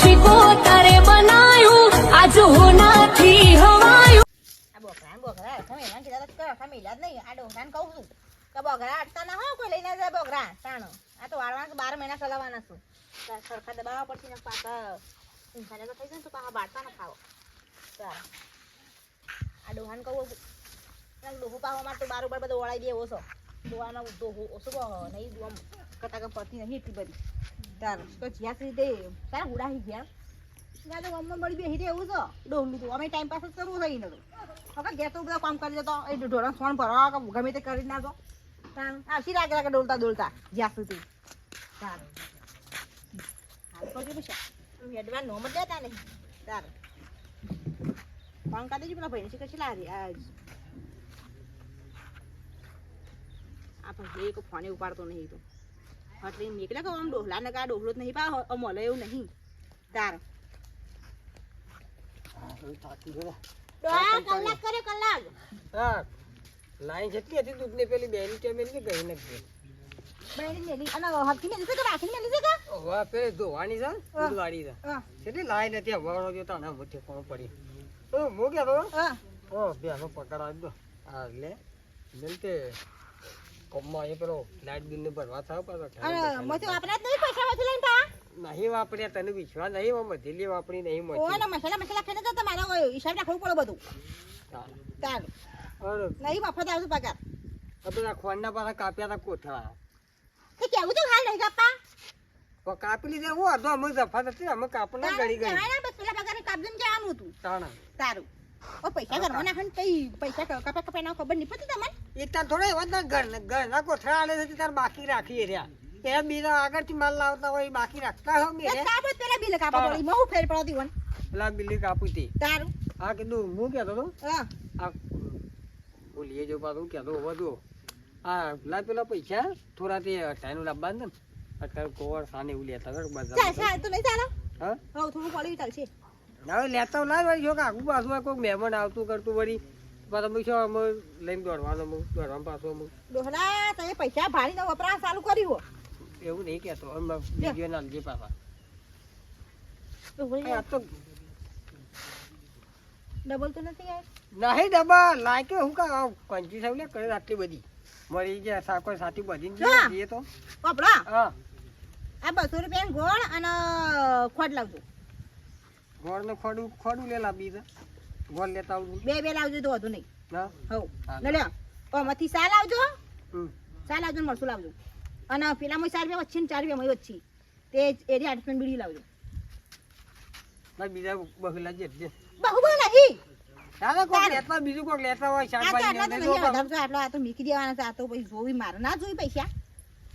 શીખો તારે બનાયું? આજ હોનાથી હવાયું. આ બોકરા બોકરા તમે એના કીધા તમે ઈલાજ નહીં આ ડોકરાને કહું છું. કે બોકરા અડતા ના હોય કોઈ, લઈને જાય બોકરા તાણો આ તો વાળવાના બાર મહિના ચલાવવાના છું. સરખા દબાવવા પડશે ને પાછા. ઇન્સાને તો થઈ જાય તો પાછા બાળતા ના ખાવો ચાલ. આ ડોહાને કહું એના ડોહું મારે તો બાર ઉપર બધું વળાઈ દે ઓછો ડોહાનો ડોહું ઓછું નહીં આમ કટાકા પડતી નહીં એટલી બધી. તાર. તો જ્યાં સુધી તારા હુડાહી ગયા ના તો અમને મળી બેસી એવું તો ડોહલું તું અમે ટાઈમ પાસ જ કરવું થઈ ઘેર તો બધા કામ કરી જતો એ ઢોરણ ફોન ભરવા ગમે તે કરી નાખો. આવશી રાગે રાગે ડોલતા ડોલતા, જ્યાં સુધી. તાર. હાલ નો મત દેતા નહીં. તાર. ફોન કાઢી દેજો પેલા ભાઈને શીખર છે લારી? આજ આ ભાઈ એક ફોને ઉપાડતો નહીં તો. એટલે નીકળ્યા કે આમ ડોહલા ને કા ડોહલો જ નહીં પા મળે એવું નહીં તાર ડોહા કલાક કરે કલાક હા લાઈન જેટલી હતી દૂધની પેલી બેની કે મેલી ગઈ નથી બહેરી મેલી અને હરખી મેલી છે કે રાખીને મેલી છે કે હવે પે ધોવાની છે ને. દૂધવાળી છે હા કેટલી લાઈન હતી હવારો જો તાણે મુઠ્ઠી કોણ પડી તો હું કહેતો હા ઓ બેનો પકડ આવી દો આ લે મેલ તે કોમમાં એ પેલો લાઈટ બિલ ને ભરવા થાવ પાછો. મથી જ નહીં પૈસા માંથી લઈને તા નહીં વાપર્યા તને વિશ્વાસ નહીં આમાં મધેલી વાપરી નહીં ઓ મોટી મસાલા મસાલા ખાઈને તો તમારા હિસાબ રાખવું પડે બધું. તારું નહીં મફત આવતું પગાર. પેલા ખોંડના પાછા કાપ્યા હતા કોઠા. તો કેવું તો હાલ નહીં કાપા તો કાપી લીધે હું અડધો અમે જફા હતી અમે કાપના ગળી ગઈ પેલા પગાર કાપજે કે જવાનું હતું? તારું. ઓ પૈસા ઘરમાં નાખે કઈ પૈસા કપા કપા ના ખબર નહીં પડતી તમને એ તાર થોડા એવા જ ના ઘર ઘરના કોથળા આલે છે તાર બાકી રાખી રહ્યા. એ બીજા આગળથી માલ લાવતા હોય બાકી રાખતા હોય મેં કાપો પેલા બિલ કાપા પડી હું ફેર પડતી વન પેલા બિલ્લી કાપી હતી તારું. હા કીધું હું કહેતો હતો? હા. આ બોલીએ જો પાછું કહેતો બધું હા પેલા પેલા પૈસા થોડા તે અઠાઈનું ને. અત્યારે કોવર સાને એવું લેતા બધા. તો નહીં ચાલો? હા? થોડું પડી ચાલશે હવે લેતા લાવ. વળી જો કે આગુ પાછું કોઈ મહેમાન આવતું કરતું વળી પાછા અમે શું અમે લઈને દોડવાનું અમુક દોડવાનું પાછું અમુક ડોહલા તમે પૈસા ભાડીને વપરાશ ચાલુ કર્યું એવું નહીં કહેતો અમે બીજો ના લીધે પાછા. આ તો ડબલ તો નથી યાર નહીં ડબલ લાગે હું કા કંચી સાહેબ લે કરે આટલી બધી. મરી ગયા સાકો સાથી બધી. જઈએ તો. કપડા હા. આ બસો રૂપિયા ગોળ અને ખોટ લાવજો. ગોળ ને ખોડું ખોડું લે લાવી ગોળ લેતા આવું બે બે લાવજો તો વધુ નહીં. હા? હવ હા. ને લ્યો ઓમાંથી સા લાવજો હમ. સા લાવજો મરસું લાવજો. અને પેલામાં ચાર રૂપિયા વચ્ચે ને ચાર રૂપિયા વચ્ચે. તે એરી આઠ બીડી લાવજો. ના બીજા બહુલા જે જે. બહુ બહુ નહીં ચાલો કોક લેતા બીજું કોક લેતા હોય શાકભાજી આટલા તો ને નહીં બધું. અઢારસો આટલો આ તો મીકી દેવાના છે. આ તો પછી જોવી મારે. ના જોઈ પૈસા?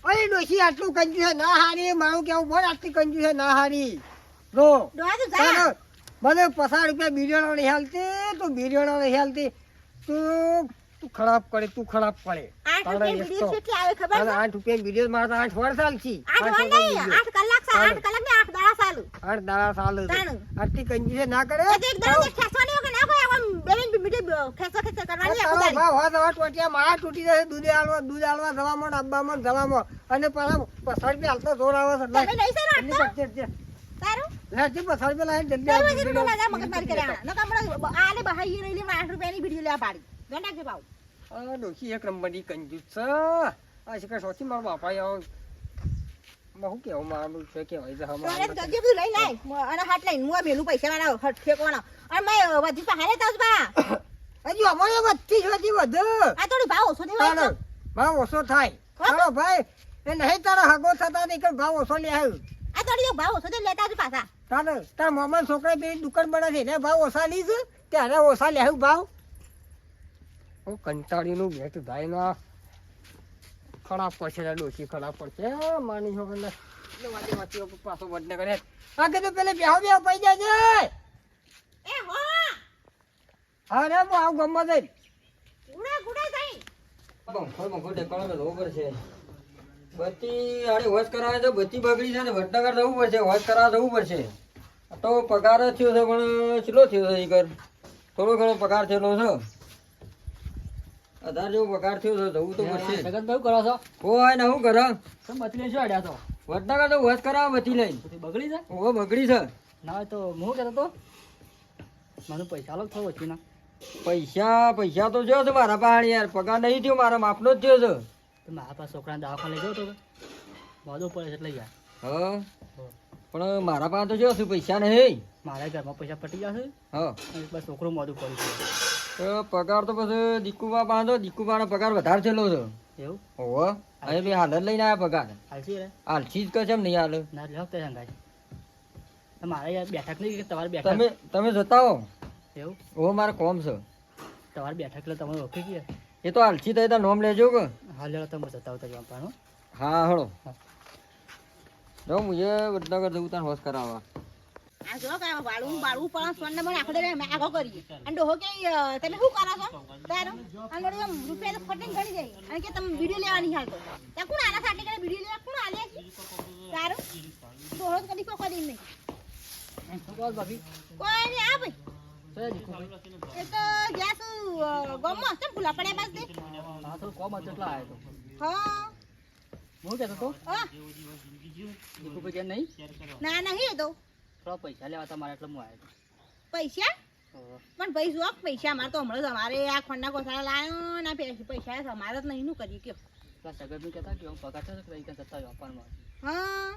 અરે ડોશી આટલું કંજુ છે ના હારી. મારું કેવું બોલ આટલી કંજુ છે ના હારી. જો. મને પચાસ રૂપિયા બિરિયાણા નહીં હાલતી. તું બિરિયાણા નહીં હાલતી. તું તું ખરાબ કરે તું ખરાબ પડે આઠ રૂપિયા વીડિયો મારે આઠ વાર નહીં આઠ કલાક આઠ કલાક ને આઠ દાડા ચાલુ આઠ દાડા ચાલે આટલી કંજી ના કરે? એક દાડો કે ના આમ મીઠી કરવાની મારા તૂટી જશે દૂધે હાલવા દૂધ ને જવામાં. અને પાછા પચાસ રૂપિયા હાલતો જોર આવે છે. લેજે પચાસ રૂપિયા લાવીને જલ્દી આ હજી video- તો લાજા મગજમારી કર્યા. નકર હમણાં આલે બહાઈ રહી લે, માં આઠ રૂપિયાની બીડી લેવા પાડી. ધ્યાન રાખજે ભાવ. આ ડોશી એક નંબરની કંજૂસ છે આ શિકાર સૌથી મારા બાપા આવો શું કેવું મારું છે છે તો હમણાં એને તો જે બધું લઈને આય. મ- અને હાથ લઈને મું મેલું પૈસા વાળા હટ ઠેકવાના. અને મેં વધી તો હારે તાજ બા. હજુ અમારે વધતી જ વધી આ થોડી ભાવ ઓછો દેવાય ભાવ ઓછો થાય હા? ભાઈ એ નહીં તારા હગો થતા નહીં કે ભાવ ઓછો લે આવ્યું આ થોડી ભાવ ઓછો દે લેતા પાછા. તારે તારા મામા છોકરા બે દુકાન બના છે એને ભાવ ઓછા લીધે ત્યારે ઓછા લે ભાવ? હું કંટાળીનું ભેટ થાય ના ખરાબ પડશે ડોસી ખરાબ પડશે. માની છોકરીને વાંચી વાંચી પાછો વડને કરે. આ કીધું પેલે બેહો બેહો પડી જાય એ હો રે હું આવું ગમવા જઈ. ગુડા ગુડા થઈ પંખો પંખો ટેકવાનો જવું પડશે બત્તી આડે વોશ કરાવે તો બત્તી બગડી છે ને વડનગર જવું પડશે વોશ કરાવવા જવું પડશે. આ તો પગાર જ થયો છે પણ કેટલો થયો છે કર થોડો ઘણો પગાર થયેલો છે. અધાર જેવો પગાર થયો છે જવું તો પડશે. જગતભાઈ કરો છો? હોય ને હું કરો? તમે બતલી શું અડ્યા છો વડનગર તો વોશ કરાવો બધી લઈ. બગડી જાય ઓહો બગડી છે. ના તો હું કહેતો તો મને પૈસા લો થયો વચ્ચેના પૈસા પૈસા તો જો છે મારા પાસે યાર. પગાર નહીં થયો મારા માપનો જ થયો છે. તો મારા પાસે છોકરાને દવાખાને લઈ જાઓ તો મોદો પડે છે એટલે યાર હા? પણ મારા પાસે તો જો શું પૈસા નહીં. મારા ઘરમાં પૈસા પટી જશે હા. બસ છોકરું મોદું પડ્યું તો પગાર તો પછી દીકુબા બાંધો દીકુબાનો પગાર વધારે થયેલો છે. છે એવું ઓહો હવે બી હાલ જ લઈને આવ્યા પગાર. હાલશી રે. કે જ કશેમ નહીં હાલ. ના તે મારે યાર બેઠક નહીં કે તમારે બેઠક? તમે તમે જતા હો. એવું? ઓહો મારે કોમ છે. તમારે બેઠક એટલે તમે ઓકે કે એ તો હાલથી થઈ તો નોમ લેજો કે. હાલ લેવો તમે જતા આવતા જવા પાનો હા હળો હા. જો મુજે વડનગર જવું તાર હોશ કરાવવા. આ જો કે વાળું બાળું પણ સોનને મને આખો દે આગો કરીએ. અને ડોહો કે તમે શું કરો છો? તારો? અને રૂપિયા તો ફટીને ગણી જાય. અને કે તમે વીડિયો લેવાની હાલ તો. ત્યાં કોણ આના સાથે કરે વીડિયો લેવા? કોણ આલે છે? તારું? ડોહો કદી કોઈ નહીં. કોઈ આ ભાઈ. એ તો ગયા તું ગમમાં કેમ ભૂલા પડ્યા બાદ હા તો કોમ હતો આવ્યો તો હા. હું. કહેતો તો દીકુ ભાઈ નહીં ના નહીં એ તો. થોડા પૈસા? લેવા તમારે મારે એટલે હું આવ્યો પૈસા પણ ભાઈ જો પૈસા અમારે તો હમણાં તમારે અમારે આ ખોંડા ગોસાળા લાવ્યો ના પૈસા અમારે જ નહીં નું કરીએ કયો સગર સગતનું કહેતા કે હું પગાર કઈ જતા રહ્યો હા.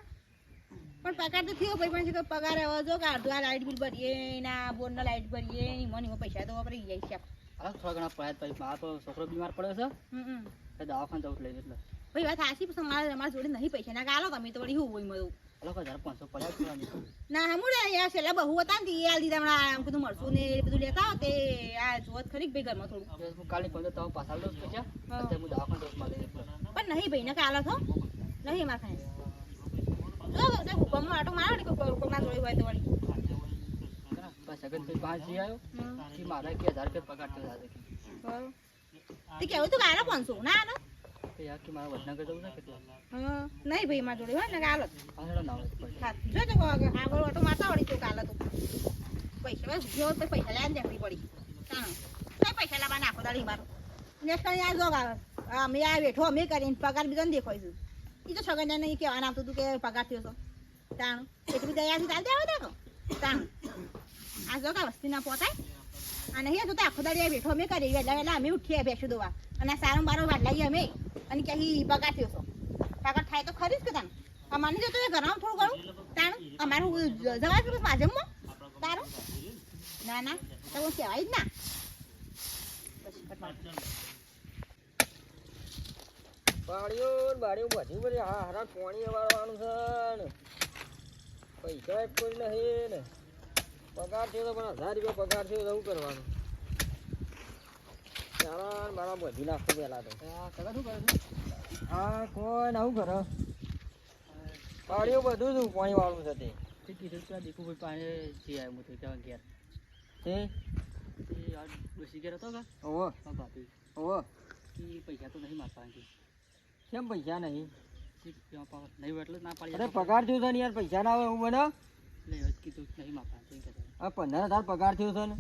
પણ પગાર તો થયો ભાઈ પણ પગાર હવે જો કે અડધું લાઇટ બિલ ભરીએ ના બોર્ડના લાઇટ ભરીએ મને એમાં પૈસા તો વાપરી જાય છે. હા થોડા ઘણા પડ્યા ભાઈ મારા તો છોકરો બીમાર પડ્યો છે. દવાખાને જવું લઈ એટલે. ભાઈ વાત હાસી પણ મારા અમારા જોડે નહીં પૈસા. ના ગાલો તમે તો વળી હું હોય. ના હમું યાર છેલ્લા બહુ હતા ને એ આલ દીધા આમ કીધું મળશું ને એ બધું લેતા તે આ જોત ખરી ભાઈ ઘરમાં થોડું? પંદર તમે પાછા એટલે પણ નહીં ભાઈ ને કાલો થો નહીં મારા ખાય નહીં ભાઈ મારા જોડે હોય ને કાલો જ પાંચસો ના હોય પૈસા હા, જો તો આગળ ઓટો મારતા વળી કાલે તો પૈસા જો પૈસા લેવા દેખવી પડી કઈ પૈસા લાવવા નાખો દાડી મારો ટાઈમ આ જો આવે અમે આ બેઠો અમે કરીને પગાર બીજો ને દેખાય છે એ તો સગન નહીં કહેવાના આવતું હતું કે પગાર થયો છો. તાણ. એટલી દયાથી ચાલતે આવે તો. તાણ. આ જો કા વસ્તી ના પોતાય અને અહીંયા તો આખો દાડી બેઠો, અમે કરી વહેલા એટલે અમે ઉઠીએ બેસું દોવા. અને સારું બારો વાટલાઈએ અમે. અને કે અહીં પગાર થયો છો. પગાર થાય તો ખરી જ કે તાણ. અમારે જો તો એ ઘરમાં થોડું ઘણું. તાણ. અમારું જવા છે માધ્યમમાં તારું. ના ના. તો કહેવાય જ ના. પછી ને બાળીઓ બધી બધી હા હારા પાણી વાળવાનું છે ને. પૈસા કોઈ નહીં ને. પગાર થયો તો પણ હજાર રૂપિયા પગાર થયો તો શું કરવાનું? ચાલો મારા બધી નાખો પેલા તો. આ સગા શું કરે હા કોઈ ના શું કરે? બધું જ પાણી વાળું છે તે. કીધું કે આ દીકુભાઈ પાસે જઈ આવ્યો હું તો ત્યાં ઘેર. તે? ડોસી ઘેર હતો કે? ભાભી ઓહો પૈસા તો નહીં મારતા કેમ પૈસા નહીં? નહીં એટલે ના પાડી અરે પગાર થયો છે ને યાર પૈસા ના આવે હું બને એટલે કીધું નહીં તો આ પંદર હજાર પગાર થયો છે ને.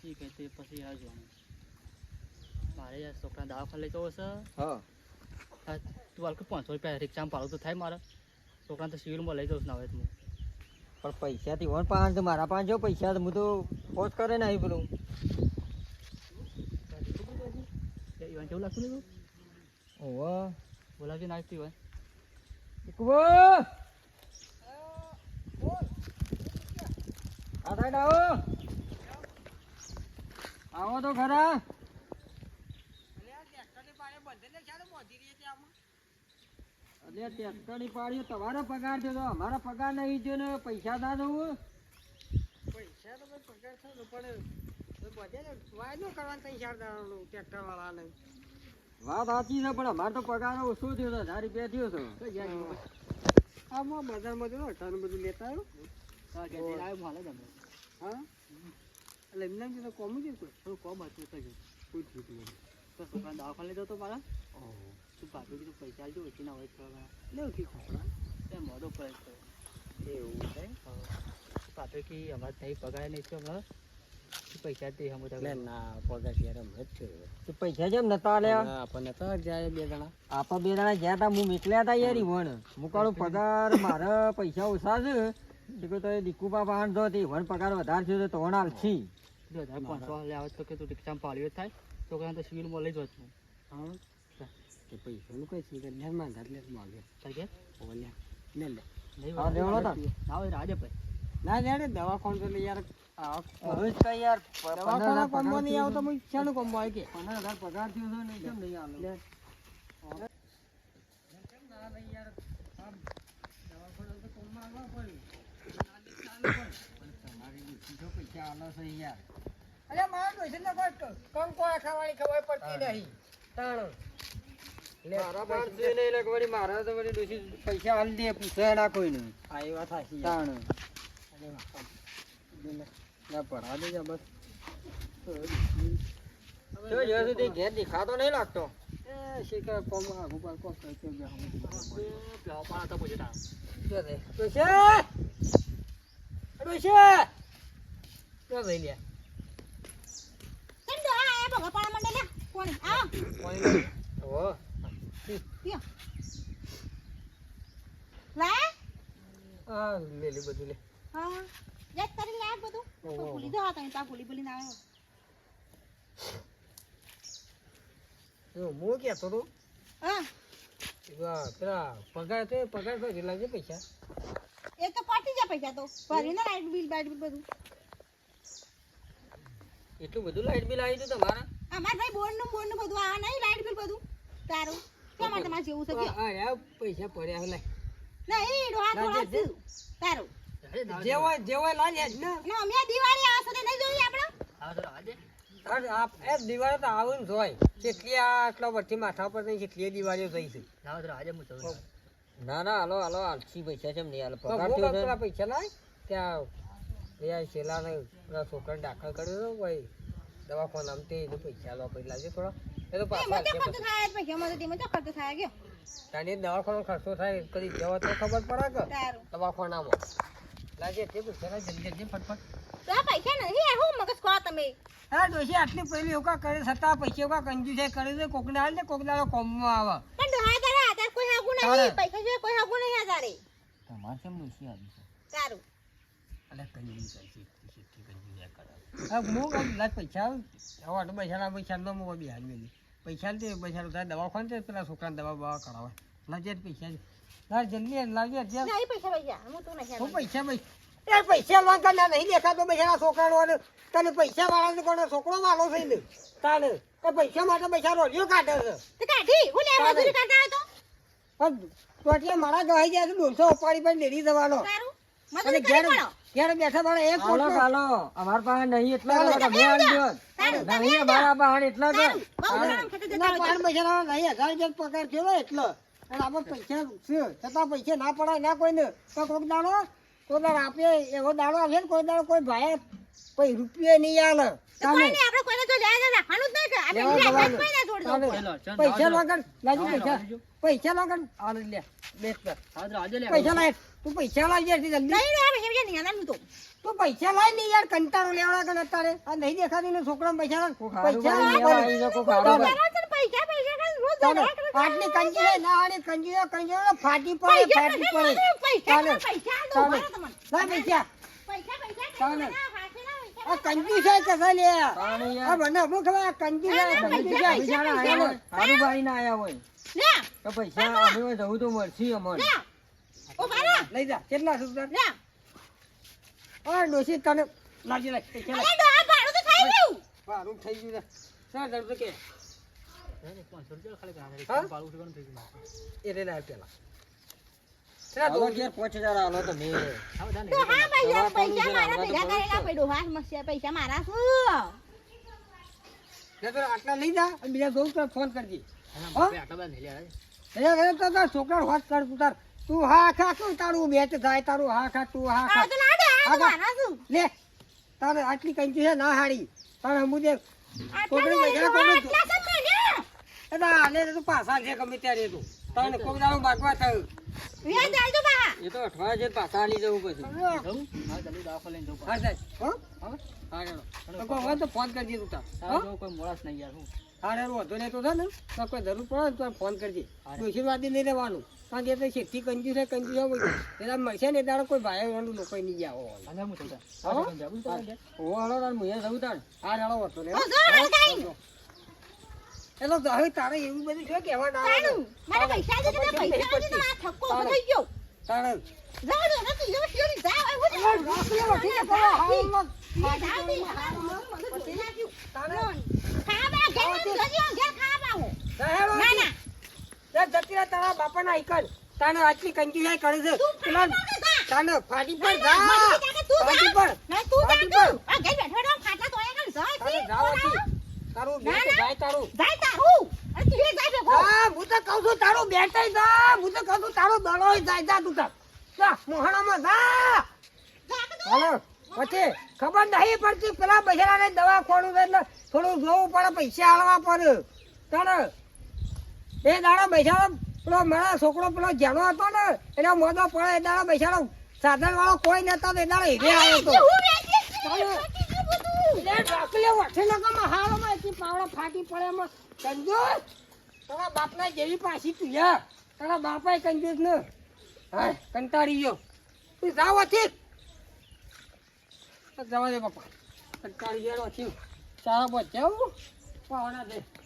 છે તે પછી આ જોવાનું. મારે યાર છોકરા દવાખાને લઈ જવો છે હા. તું હાલ કે પાંચસો રૂપિયા રિક્ષામાં ભાડું તો થાય મારે. છોકરાને તો સિવિલમાં લઈ જવું ના હોય તો પણ પૈસા થી વન પાંચ મારા પાંચ જો પૈસા હું તો પોસ્ટ કરે ને આવી પેલું. કેવું લાગતું નહીં ઓહો. બોલાવજો ના આવતી હોય. દીકુબો આ સાઈડ આવો. આવો તો ખરા. અલે ટેક્ટરની પાડીઓ તમારો પગાર છે તો અમારો પગાર નહીં થયો ને પૈસા ના દઉં પૈસા તો પગાર થયો પણ વાયદો કરવાનો તૈયાર ટેક્ટર વાળાને વાત સાચી છે પણ અમારે તો પગાર ઓછો થયો છે? હજાર રૂપિયા થયો છે. આમાં બજારમાં જો અઠાણું બધું લેતા આવ્યો. તે હાલે તમે હા? એટલે એમને એમ કીધું કોમ કોઈ થોડું કોમ હતું? તો ગયું કોઈ થયું હતું તો છોકરાને દવાખાને લઈ જાઓ તો મારા? ઓહો. તું ભાભી કીધું પૈસા આલજો ઓછી ના હોય તો હવે. ઓછી છોકરા ત્યાં મોડો પ્રયત્ન એવું થાય ભાભી કે અમારે ત્યાં પગાર નહીં છે હમણાં પૈસા તે હમ ના પગાર જ. પૈસા જેમ નતા આલ્યા? આપણને તો જાય બે જણા. આપા બે જણા ગયા તા હું નીકળ્યા તા યાર ઈવન હું કાળું પગાર મારા પૈસા ઓછા છે. તો એ દીકુબા પાન જો તે પગાર વધારે છે તો તોણ આલછી જો હજાર પાંચસો તો કે તું રિક્ષામાં પાડ્યો જ થાય. છોકરાને તો સિવિલમાં લઈ છું. હા? તે પૈસાનું કઈ છે કે લે માંગા લે માંગે થાય કે? ઓ લે લે. લે નહીં હા, લેવડો તા. ના હોય રાજે ભાઈ ના લે દવા કોણ તો યાર. હવે કઈ યાર દવાખાના કોમ્બો નહીં આવતો હું શાનું કોમ્બો? આવે કે? પંદર હજાર પગાર થયો છે ને કેમ નહીં અરે મારા ડોશીને કોઈ કંકો ખાવાની ખબર પડતી નહીં. તાણ. મારા પાસે નહીં મારા તો વળી પૈસા હાલ દે પૂછે ના કોઈને. આ એ વાત સાચી તાણ. ના ભરા દેજા બસ. જો જો સુધી ઘેર દેખાતો નહીં લાગતો. એ શીખર કોમ આગુ પર કોક કરતો બે હમ તો પૂછે તા જો દે અડો છે જો ભાઈ લ્યા. કેમ તો આ એ ભગા પાણા મંડે લે કોણ? આવો. ઓ પીઓ લે આ લે લે બધું લે. હા યાદ કરી લે બધું. તો ભૂલી દો તમે પા ભૂલી ભૂલી ના આવ્યો. હું હું કહેતો હતો હા. પેલા પગાર તો પગાર તો કેટલા પૈસા. એ તો પાટી જાય પૈસા તો. ભરીને લાઈટ બિલ બાઈટ બિલ બધું. એટલું બધું લાઈટ બિલ આવી ગયું તમારા? અમાર ભાઈ બોર્ડનું બોર્ડનું બધું આ નહીં લાઈટ બિલ બધું. તારું. શા માટે મારે જેવું છે કે પૈસા પડ્યા લાય નહીં ડોહા થોડા તારું. જે હોય જે હોય લાલ યાદ ને. અને અમે દિવાળી આ સાથે નહીં જોઈ આપણે. હા તો રાજે અરે આ એ દિવાળી તો આવું જ હોય. કેટલી આટલા વર્ષથી માથા પર નહીં કેટલી દિવાળીઓ થઈ છે. ના તો રાજે હું જઉં. ના ના હાલો હાલો આલસી પૈસા છે નહીં હાલો પગાર થયો છે પેલા પૈસા લાય? ત્યાં એ શેલા પેલા છોકરાને દાખલ કર્યો હતો ભાઈ દવાખાનામાં તે પૈસા લો લાવજો થોડા. એ તો પાછા ખર્ચો થાય ગયો. દવાખાનો ખર્ચો થાય કદી જવા તો ખબર પડે કે? દવાખાનામાં. લાગે તે પૈસા લાય જલ્દી જલ્દી ફટફટ. તો આ પૈસા નથી હું મગજ ખો તમે. હા ડોશી આટલી પહેલી એવું કરે છતાં પૈસા એવું કંજુસ કરે છે કોક ના ને કોક દાડો કોમમાં આવે. પણ ડોહા તારા આધાર કોઈ હાગું નહીં પૈસા સિવાય કોઈ હાગું નહીં આ તારે કેમ ડોશી આવી છે? તારું અલે કંજુસ છે શીખી કંજુસ કરે. હા હું કહું લાજ પૈસા હવે આટલું પૈસા ના પૈસા નો. હું બિહાર મેલી પૈસા તે પૈસા તારે દવાખાને તે પેલા છોકરાને દવા બવા કરાવે. લાજે પૈસા લાજ જલ્દી લાવજે અત્યારે નહીં પૈસા પૈસા હું તું નહીં હું પૈસા પૈસા એ પૈસા વાંકા ના નહીં દેખાતો પૈસા છોકરાનો તને પૈસા વાળાનો કોનો છોકરો વાળો થઈ ને. તાને. એ પૈસા માટે પૈસા રોલિયો કાઢે છે. કાઢી. હું લે મજૂરી કાઢા હતો તો. એટલે મારા ગવાઈ જાય દોઢસો ઉપાડી પણ ડેરી જવાનો. અને ઘેર ઘેર બેઠા મારા એક હાલો હાલો. અમાર પાસે નહીં એટલા હાલો, તમે. તારું, તમે નહીં અમારા પાસે એટલા તો ના હોય પાંચ નહીં હજાર રૂપિયા પગાર થયો એટલો. અને આપણે પૈસા છે. છતાં પૈસા ના પડાય ના કોઈને. તો કોઈક દાડો કોઈ દાડો આપીએ એવો દાડો આવે ને કોઈ દાડો કોઈ ભાઈ કોઈ રૂપિયો નહીં આલે. પૈસા પૈસા. પૈસા પૈસા લાય તું પૈસા જલ્દી. તો. પૈસા લાય ને યાર કંટાળો લેવડા કર અત્યારે આ નહીં દેખાતી ને છોકરા પૈસા. પૈસા. આટલી કંજી ના આની કંજી કંજી ફાટી પડે ફાટી પડે ચાલે ચાલે ના પૈસા પૈસા. આ કંજી છે કસા લે આ. મને અમુક ખબર આ કંજી છે કંજી છે. બિચારા આયા હોય, હારું ભાઈ ના આયા હોય તો પૈસા અમે હોય જવું તો મળશે અમને. લઈ જા કેટલા સુધર લે. આ ડોશી તને લાગી લાગ. અરે ડોહા, ભાડું તો થઈ ગયું. વારું થઈ ગયું લે. ચાલ ચાલ તો કે પૈસા મારા શું? આટલા લઈ જા અને બીજા જોઉં તો ફોન કરજે. લે છોકરા વાત કર તું તાર. તું હા ખા તું તારું બેટ થાય તારું હા ખા તું હા ખા. ના? લે તારે આટલી કંચી છે ના હાડી તારે હું દે કોકડી ગયા કોકડી? એટલે આને તો પાછા છે ગમે ત્યારે તું. તને કોક બાકવા થયું. એ તો અઠવાડિયા છે પાછા આલી જવું પછી. હા ચાલુ દાખલ લઈને જવું હા? સાહેબ હો? હા હેડો કોઈ હોય તો ફોન કરજે તું તાર કોઈ મોડાસ નહીં યાર હું હા હેડો નહીં તો છે ને કોઈ જરૂર પડે તો ફોન કરજે હા. નહીં રહેવાનું કારણ કે એ તો શેઠથી કંજુ છે કંજુ છે બધું. એટલે તારો કોઈ ભાઈ વાળું લોકો નહીં ગયા હોય હું હા? તાર મુએ જવું તાર હા હેડો. એટલે હવે તારે એવું બધું છે કે પૈસા છે આ થક્કો થઈ ગયો તારે તારે હેડો. ના આઈકન. તાને આટલી કરે છે તાને ફાટી પર જા ફાટી પર ફાટી પર આ બેઠો જાય તારે બેટ જાય તારું જાય તારું. જાય ભેગો. હા હું તો કહું છું તારું બેટાઈ જા હું તો કહું છું તારું દડોય જાય જા તું જા મોહણામાં જા હાલો પછી ખબર નહીં પડતી પેલા બૈરાને દવા ખોડું એટલે થોડું જોવું પડે પૈસા આલવા પડે. તારે એ દાડા બૈસાડો પેલો મારા છોકરો પેલો જેનો હતો ને એનો મોદો પડે એ દાડા બૈસાડો સાધન વાળો કોઈ નતો એ દાડો હીરે આવ્યો હતો. ફાટી પડે એમાં. કંજૂસ તારા બાપના જેવી પાછી તું તારા બાપાએ કંજૂસ ને હા કંટાળી ગયો. તું જાવ હતી જવા દે પપ્પા. કંટાળી ગયો નથી સારા દે.